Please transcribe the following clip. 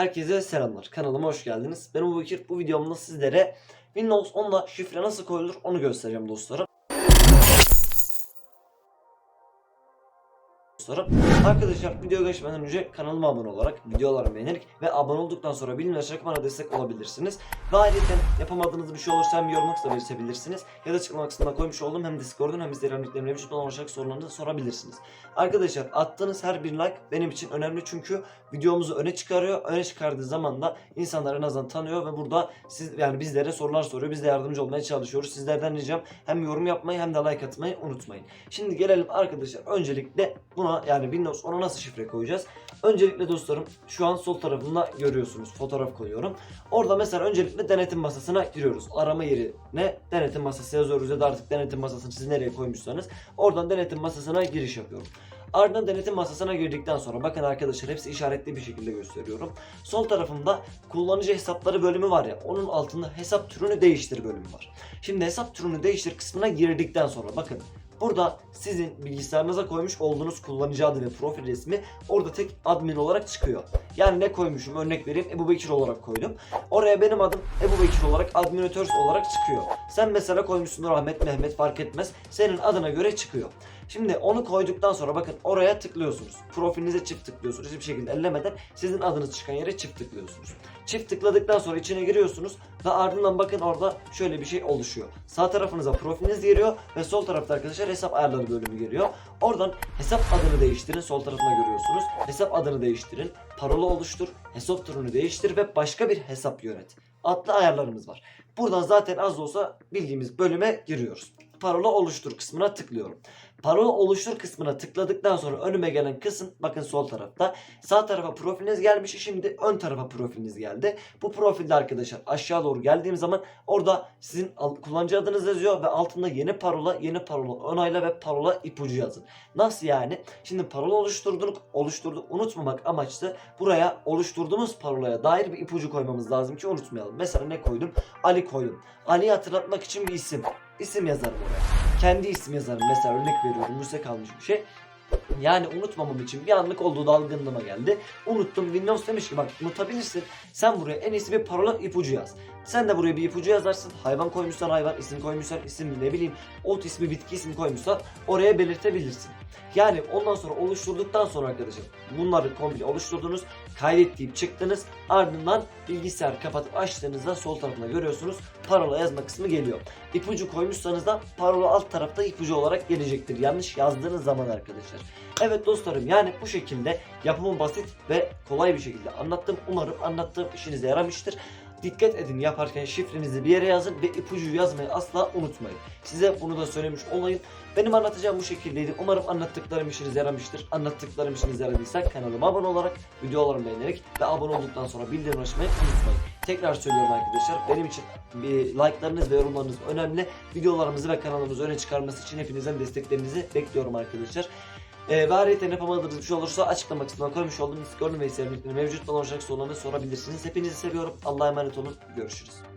Herkese selamlar. Kanalıma hoş geldiniz. Ben Ubu Bekir. Bu videomda sizlere Windows 10'da şifre nasıl koyulur onu göstereceğim dostlarım. Dostlarım. Arkadaşlar video geçmeden önce kanalıma abone olarak videolarımı beğenerek ve abone olduktan sonra bildirim açarak bana destek olabilirsiniz. Ve ayrıca yapamadığınız bir şey olursa hem yorum kısmına belirtebilirsiniz ya da açıklama kısmına koymuş olduğum hem Discord'un hem Instagram linklerimle vücut olan ulaşarak sorularınızı sorabilirsiniz. Arkadaşlar attığınız her bir like benim için önemli çünkü videomuzu öne çıkarıyor. Öne çıkardığı zaman da insanlar en azından tanıyor ve burada siz yani bizlere sorular soruyor. Biz de yardımcı olmaya çalışıyoruz. Sizlerden ricam hem yorum yapmayı hem de like atmayı unutmayın. Şimdi gelelim arkadaşlar öncelikle buna yani Windows 10'a nasıl şifre koyacağız? Öncelikle dostlarım şu an sol tarafında görüyorsunuz fotoğraf koyuyorum. Orada mesela öncelikle denetim masasına giriyoruz. Arama yerine denetim masası yazıyoruz ya da artık denetim masasını siz nereye koymuşsanız oradan denetim masasına giriş yapıyorum. Ardından denetim masasına girdikten sonra bakın arkadaşlar hepsi işaretli bir şekilde gösteriyorum. Sol tarafımda kullanıcı hesapları bölümü var ya onun altında hesap türünü değiştir bölümü var. Şimdi hesap türünü değiştir kısmına girdikten sonra bakın Burada sizin bilgisayarınıza koymuş olduğunuz kullanıcı adı ve profil resmi orada tek admin olarak çıkıyor. Yani ne koymuşum örnek vereyim Ebu Bekir olarak koydum. Oraya benim adım Ebu Bekir olarak adminatör olarak çıkıyor. Sen mesela koymuşsundur Ahmet Mehmet fark etmez. Senin adına göre çıkıyor. Şimdi onu koyduktan sonra bakın oraya tıklıyorsunuz. Profilinize çift tıklıyorsunuz. Hiçbir şekilde ellemeden sizin adınız çıkan yere çift tıklıyorsunuz. Çift tıkladıktan sonra içine giriyorsunuz ve ardından bakın orada şöyle bir şey oluşuyor. Sağ tarafınıza profiliniz geliyor ve sol tarafta arkadaşlar hesap ayarları bölümü geliyor. Oradan hesap adını değiştirin. Sol tarafına görüyorsunuz. Hesap adını değiştirin. Parola oluştur. Hesap türünü değiştir ve başka bir hesap yönet. Adlı ayarlarımız var. Buradan zaten az da olsa bildiğimiz bölüme giriyoruz. Parola oluştur kısmına tıklıyorum. Parola oluştur kısmına tıkladıktan sonra önüme gelen kısım bakın sol tarafta. Sağ tarafa profiliniz gelmiş. Şimdi ön tarafa profiliniz geldi. Bu profilde arkadaşlar aşağı doğru geldiğim zaman orada sizin kullanıcı adınız yazıyor ve altında yeni parola, yeni parola onayla ve parola ipucu yazın. Nasıl yani? Şimdi parola oluşturduk, oluşturduk unutmamak amaçlı buraya oluşturduğumuz parolaya dair bir ipucu koymamız lazım ki unutmayalım. Mesela ne koydum? Ali koydum. Ali'yi hatırlatmak için bir isim. İsim yazarım oraya. Kendi isim yazarım. Mesela örnek veriyorum. Müze kalmış bir şey. Yani unutmamam için bir anlık olduğu dalgınlığıma geldi. Unuttum. Windows demiş ki bak unutabilirsin. Sen buraya en iyisi bir parola ipucu yaz. Sen de buraya bir ipucu yazarsın. Hayvan koymuşsan hayvan, isim koymuşsan isim ne bileyim. Ot ismi, bitki ismi koymuşsan oraya belirtebilirsin. Yani ondan sonra oluşturduktan sonra arkadaşım bunları komple oluşturdunuz. Kaydet deyip çıktınız. Ardından bilgisayar kapatıp açtığınızda sol tarafında görüyorsunuz parola yazma kısmı geliyor. İpucu koymuşsanız da parola alt tarafta ipucu olarak gelecektir. Yanlış yazdığınız zaman arkadaşlar. Evet dostlarım yani bu şekilde yapımı basit ve kolay bir şekilde anlattım. Umarım anlattığım işinize yaramıştır. Dikkat edin yaparken şifrenizi bir yere yazın ve ipucu yazmayı asla unutmayın. Size bunu da söylemiş olayım. Benim anlatacağım bu şekildeydi. Umarım anlattıklarım işinize yaramıştır. Anlattıklarım işinize yaradıysa kanalıma abone olarak, videolarımı beğenerek ve abone olduktan sonra bildirim açmayı unutmayın. Tekrar söylüyorum arkadaşlar. Benim için bir like'larınız ve yorumlarınız önemli. Videolarımızı ve kanalımızı öne çıkarması için hepinizden desteklerinizi bekliyorum arkadaşlar. Ee, ve ayrıca yapamadığınız bir şey olursa açıklama kısmına koymuş olduğum Discord'un ve mevcut olan olacak sorularını sorabilirsiniz. Hepinizi seviyorum. Allah'a emanet olun. Görüşürüz.